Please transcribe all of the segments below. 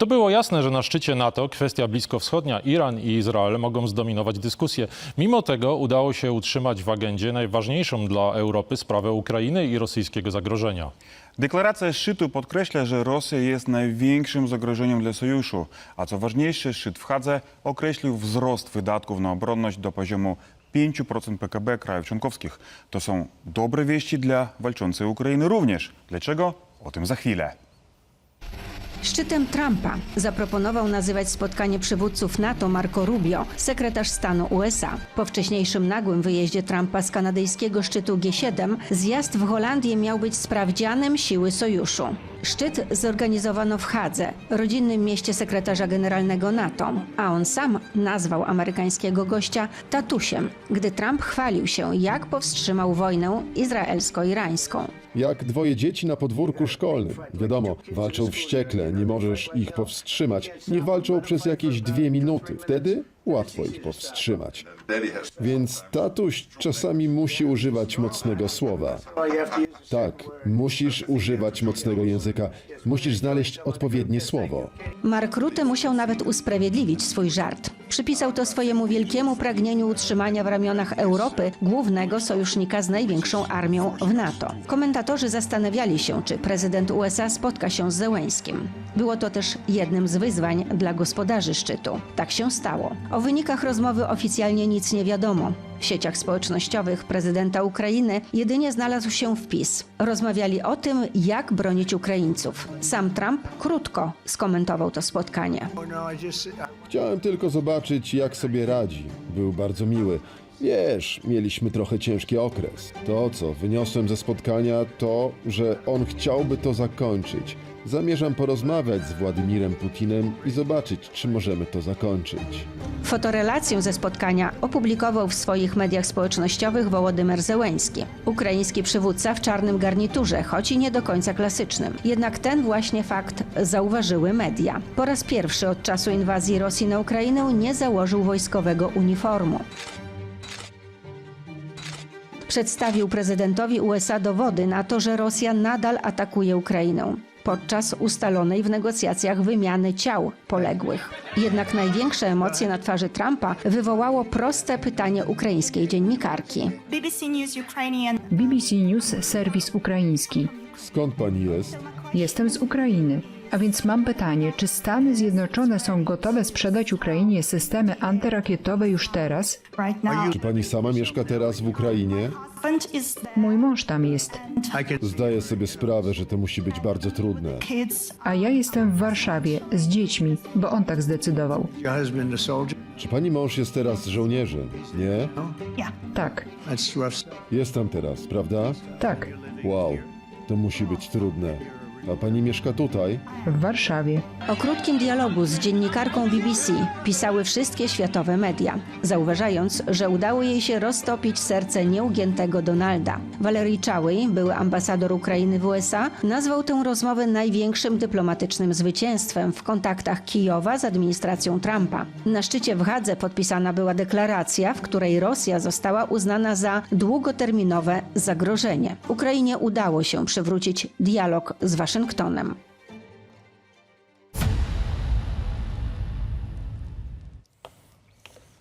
To było jasne, że na szczycie NATO kwestia bliskowschodnia, Iran i Izrael mogą zdominować dyskusję. Mimo tego udało się utrzymać w agendzie najważniejszą dla Europy sprawę Ukrainy i rosyjskiego zagrożenia. Deklaracja szczytu podkreśla, że Rosja jest największym zagrożeniem dla sojuszu, a co ważniejsze, szczyt w Hadze określił wzrost wydatków na obronność do poziomu 5% PKB krajów członkowskich. To są dobre wieści dla walczącej Ukrainy również. Dlaczego? O tym za chwilę. Szczytem Trumpa zaproponował nazywać spotkanie przywódców NATO Marco Rubio, sekretarz stanu USA. Po wcześniejszym nagłym wyjeździe Trumpa z kanadyjskiego szczytu G7, zjazd w Holandii miał być sprawdzianem siły sojuszu. Szczyt zorganizowano w Hadze, rodzinnym mieście sekretarza generalnego NATO, a on sam nazwał amerykańskiego gościa tatusiem, gdy Trump chwalił się, jak powstrzymał wojnę izraelsko-irańską. Jak dwoje dzieci na podwórku szkolnym. Wiadomo, walczą wściekle, nie możesz ich powstrzymać. Nie walczą przez jakieś dwie minuty. Wtedy łatwo ich powstrzymać. Więc tatuś czasami musi używać mocnego słowa. Tak, musisz używać mocnego języka. Musisz znaleźć odpowiednie słowo. Mark Rutte musiał nawet usprawiedliwić swój żart. Przypisał to swojemu wielkiemu pragnieniu utrzymania w ramionach Europy głównego sojusznika z największą armią w NATO. Komentatorzy zastanawiali się, czy prezydent USA spotka się z Zełęskim. Było to też jednym z wyzwań dla gospodarzy szczytu. Tak się stało. O wynikach rozmowy oficjalnie nic nie wiadomo. W sieciach społecznościowych prezydenta Ukrainy jedynie znalazł się wpis. Rozmawiali o tym, jak bronić Ukraińców. Sam Trump krótko skomentował to spotkanie. Chciałem tylko zobaczyć, jak sobie radzi. Był bardzo miły. Wiesz, mieliśmy trochę ciężki okres. To, co wyniosłem ze spotkania, to, że on chciałby to zakończyć. Zamierzam porozmawiać z Władimirem Putinem i zobaczyć, czy możemy to zakończyć. Fotorelację ze spotkania opublikował w swoich mediach społecznościowych Wołodymyr Zełęński. Ukraiński przywódca w czarnym garniturze, choć i nie do końca klasycznym. Jednak ten właśnie fakt zauważyły media. Po raz pierwszy od czasu inwazji Rosji na Ukrainę nie założył wojskowego uniformu. Przedstawił prezydentowi USA dowody na to, że Rosja nadal atakuje Ukrainę podczas ustalonej w negocjacjach wymiany ciał poległych. Jednak największe emocje na twarzy Trumpa wywołało proste pytanie ukraińskiej dziennikarki. BBC News Ukrainian. BBC News, serwis ukraiński. Skąd pani jest? Jestem z Ukrainy. A więc mam pytanie, czy Stany Zjednoczone są gotowe sprzedać Ukrainie systemy antyrakietowe już teraz? Czy pani sama mieszka teraz w Ukrainie? Mój mąż tam jest, Zdaję sobie sprawę, że to musi być bardzo trudne. a ja jestem w Warszawie z dziećmi, bo on tak zdecydował. Czy pani mąż jest teraz żołnierzem? Nie? Yeah. Tak. Jest tam teraz, prawda? tak, Wow, to musi być trudne. A pani mieszka tutaj? w Warszawie. O krótkim dialogu z dziennikarką BBC pisały wszystkie światowe media, zauważając, że udało jej się roztopić serce nieugiętego Donalda. Valery Chałej, były ambasador Ukrainy w USA, nazwał tę rozmowę największym dyplomatycznym zwycięstwem w kontaktach Kijowa z administracją Trumpa. Na szczycie w Hadze podpisana była deklaracja, w której Rosja została uznana za długoterminowe zagrożenie. Ukrainie udało się przywrócić dialog z Waszyngtonem.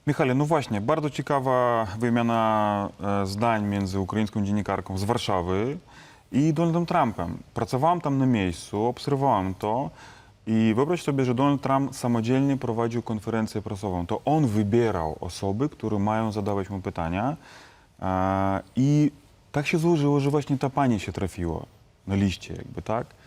Michale, no właśnie, bardzo ciekawa wymiana e, zdań między ukraińską dziennikarką z Warszawy i Donaldem Trumpem. Pracowałam tam na miejscu, obserwowałam to i wyobraź sobie, że Donald Trump samodzielnie prowadził konferencję prasową. To on wybierał osoby, które mają zadawać mu pytania e, i tak się złożyło, że właśnie ta pani się trafiła na liście, jakby tak.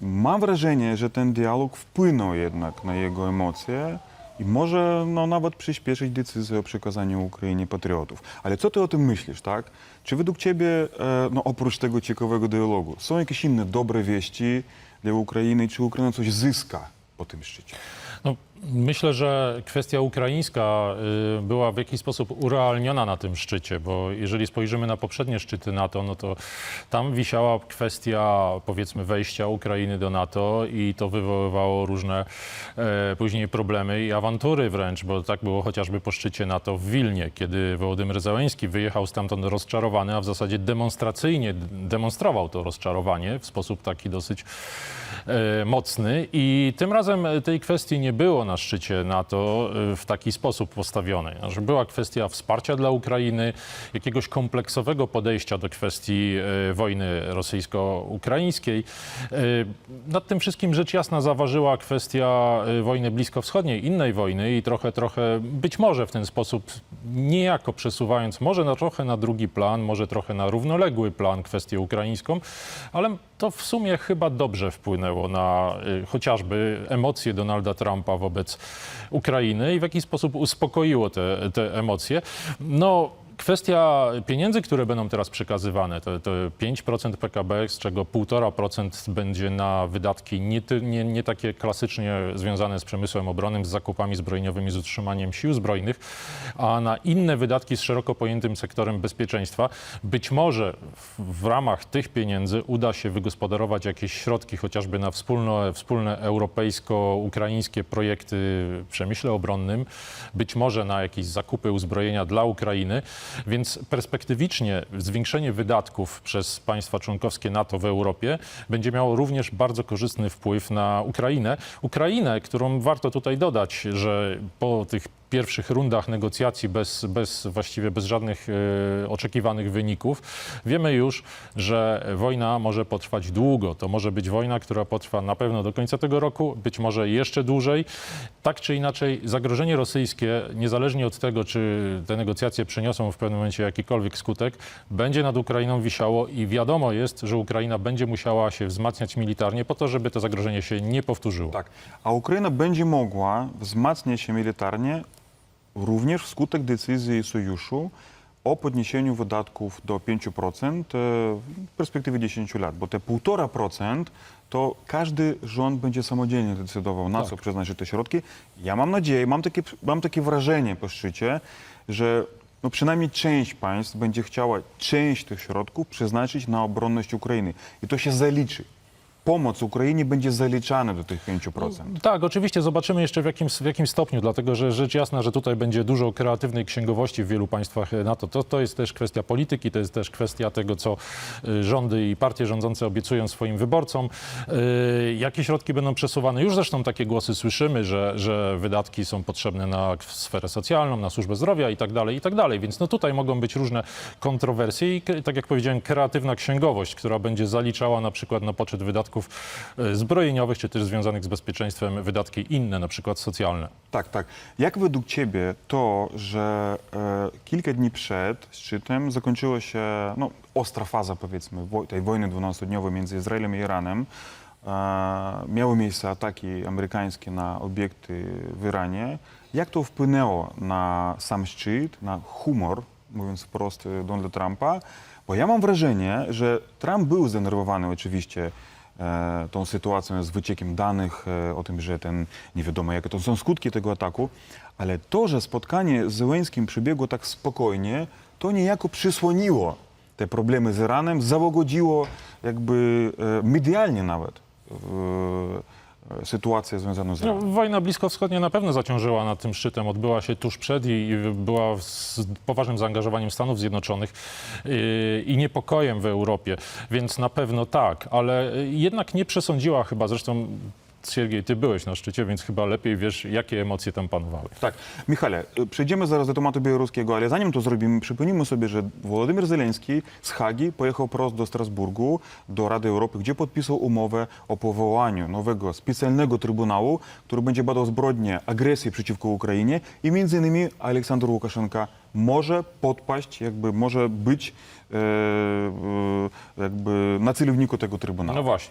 Mam wrażenie, że ten dialog wpłynął jednak na jego emocje i może no, nawet przyspieszyć decyzję o przekazaniu Ukrainie patriotów. Ale co ty o tym myślisz, tak? Czy według ciebie, e, no, oprócz tego ciekawego dialogu, są jakieś inne dobre wieści dla Ukrainy? Czy Ukraina coś zyska po tym szczycie? No, myślę, że kwestia ukraińska y, była w jakiś sposób urealniona na tym szczycie, bo jeżeli spojrzymy na poprzednie szczyty NATO, no to tam wisiała kwestia powiedzmy wejścia Ukrainy do NATO i to wywoływało różne e, później problemy i awantury wręcz, bo tak było chociażby po szczycie NATO w Wilnie, kiedy Wołodymyr Zełenski wyjechał stamtąd rozczarowany, a w zasadzie demonstracyjnie demonstrował to rozczarowanie w sposób taki dosyć e, mocny. I tym razem tej kwestii nie było na szczycie NATO e, w taki sposób postawionej. Znaczy była kwestia wsparcia dla Ukrainy, jakiegoś kompleksowego podejścia do kwestii e, wojny rosyjsko-ukraińskiej. E, Nad tym wszystkim rzecz jasna zaważyła kwestia wojny bliskowschodniej, innej wojny i trochę, trochę być może w ten sposób niejako przesuwając może na trochę na drugi plan, może trochę na równoległy plan kwestię ukraińską, ale to w sumie chyba dobrze wpłynęło na y, chociażby emocje Donalda Trumpa wobec Ukrainy i w jakiś sposób uspokoiło te, te emocje. No, Kwestia pieniędzy, które będą teraz przekazywane, to, to 5% PKB, z czego 1,5% będzie na wydatki nie, nie, nie takie klasycznie związane z przemysłem obronnym, z zakupami zbrojeniowymi, z utrzymaniem sił zbrojnych, a na inne wydatki z szeroko pojętym sektorem bezpieczeństwa. Być może w, w ramach tych pieniędzy uda się wygospodarować jakieś środki, chociażby na wspólne, wspólne europejsko-ukraińskie projekty w przemyśle obronnym, być może na jakieś zakupy uzbrojenia dla Ukrainy. Więc perspektywicznie zwiększenie wydatków przez państwa członkowskie NATO w Europie będzie miało również bardzo korzystny wpływ na Ukrainę. Ukrainę, którą warto tutaj dodać, że po tych pierwszych rundach negocjacji bez, bez właściwie bez żadnych e, oczekiwanych wyników, wiemy już, że wojna może potrwać długo. To może być wojna, która potrwa na pewno do końca tego roku, być może jeszcze dłużej. Tak czy inaczej, zagrożenie rosyjskie, niezależnie od tego, czy te negocjacje przyniosą w pewnym momencie jakikolwiek skutek, będzie nad Ukrainą wisiało i wiadomo jest, że Ukraina będzie musiała się wzmacniać militarnie po to, żeby to zagrożenie się nie powtórzyło. Tak. A Ukraina będzie mogła wzmacniać się militarnie również wskutek decyzji sojuszu o podniesieniu wydatków do 5% w perspektywie 10 lat, bo te 1,5% to każdy rząd będzie samodzielnie decydował, na co przeznaczyć te środki. Ja mam nadzieję, mam takie, mam takie wrażenie po szczycie, że no przynajmniej część państw będzie chciała część tych środków przeznaczyć na obronność Ukrainy i to się zaliczy. Pomoc Ukrainie będzie zaliczana do tych 5%. Tak, oczywiście zobaczymy jeszcze w jakim, w jakim stopniu, dlatego że rzecz jasna, że tutaj będzie dużo kreatywnej księgowości w wielu państwach NATO. To, to jest też kwestia polityki, to jest też kwestia tego, co y, rządy i partie rządzące obiecują swoim wyborcom. Y, Jakie środki będą przesuwane? Już zresztą takie głosy słyszymy, że, że wydatki są potrzebne na sferę socjalną, na służbę zdrowia i tak dalej, i tak dalej. Więc no tutaj mogą być różne kontrowersje i tak jak powiedziałem, kreatywna księgowość, która będzie zaliczała na przykład na poczet wydatków e, zbrojeniowych, czy też związanych z bezpieczeństwem wydatki inne, na przykład socjalne. Tak, tak. Jak według Ciebie to, że e, kilka dni przed szczytem zakończyła się no, ostra faza, powiedzmy, wo- tej wojny 12-dniowej między Izraelem i Iranem, e, miały miejsce ataki amerykańskie na obiekty w Iranie. Jak to wpłynęło na sam szczyt, na humor, mówiąc wprost, e, Donalda Trumpa? Bo ja mam wrażenie, że Trump był zdenerwowany oczywiście tą sytuacją z wyciekiem danych, e, o tym, że ten nie wiadomo jakie to są skutki tego ataku, ale to, że spotkanie z Zełenskim przebiegło tak spokojnie, to niejako przysłoniło te problemy z Iranem, załagodziło jakby e, medialnie nawet e, e, sytuację związaną z No, Iranem. wojna bliskowschodnia na pewno zaciążyła nad tym szczytem. Odbyła się tuż przed i, i była z poważnym zaangażowaniem Stanów Zjednoczonych yy, i niepokojem w Europie. Więc na pewno tak, ale jednak nie przesądziła chyba, zresztą Siergiej, ty byłeś na szczycie, więc chyba lepiej wiesz, jakie emocje tam panowały. Tak, Michale, y, przejdziemy zaraz do tematu białoruskiego, ale zanim to zrobimy, przypomnijmy sobie, że Władimir Zelenski z Hagi pojechał prosto do Strasburgu, do Rady Europy, gdzie podpisał umowę o powołaniu nowego specjalnego trybunału, który będzie badał zbrodnie agresji przeciwko Ukrainie i między innymi Aleksander Łukaszenka może podpaść, jakby może być e, e, jakby na celowniku tego trybunału. No właśnie.